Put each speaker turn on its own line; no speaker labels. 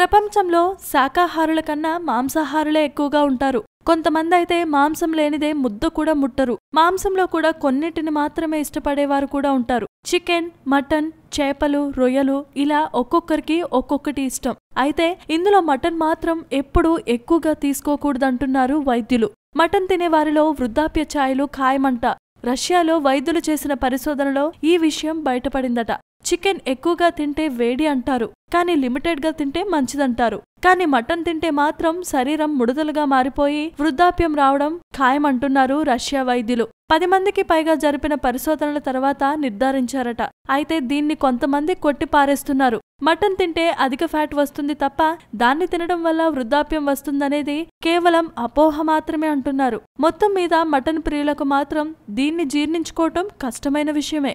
ప్రపంచంలో శాకాహారుల కన్నా మాంసాహారులే ఎక్కువగా ఉంటారు. కొంతమంది అయితే మాంసం లేనిదే ముద్ద కూడా ముట్టరు. మాంసంలో కూడా కొన్నిటిని మాత్రమే ఇష్టపడేవారు కూడా ఉంటారు. చికెన్ మటన్ చేపలు రొయ్యలు ఇలా ఒక్కొక్కరికి ఒక్కొక్కటి ఇష్టం. అయితే ఇందులో మటన్ మాత్రం ఎప్పుడూ ఎక్కువగా తీసుకోకూడదంటున్నారు వైద్యులు. మటన్ తినేవారిలో వృద్ధాప్య ఛాయలు ఖాయమంట. రష్యాలో వైద్యులు చేసిన పరిశోధనలో ఈ విషయం బయటపడిందట. చికెన్ ఎక్కువగా తింటే వేడి అంటారు. కానీ లిమిటెడ్గా తింటే మంచిదంటారు. కానీ మటన్ తింటే మాత్రం శరీరం ముడతలుగా మారిపోయి వృద్ధాప్యం రావడం ఖాయమంటున్నారు రష్యా వైద్యులు. పది మందికి పైగా జరిపిన పరిశోధనల తర్వాత నిర్ధారించారట. అయితే దీన్ని కొంతమంది కొట్టి పారేస్తున్నారు. మటన్ తింటే అధిక ఫ్యాట్ వస్తుంది తప్ప దాన్ని తినడం వల్ల వృద్ధాప్యం వస్తుందనేది కేవలం అపోహ మాత్రమే అంటున్నారు. మొత్తం మీద మటన్ ప్రియులకు మాత్రం దీన్ని జీర్ణించుకోవటం కష్టమైన విషయమే.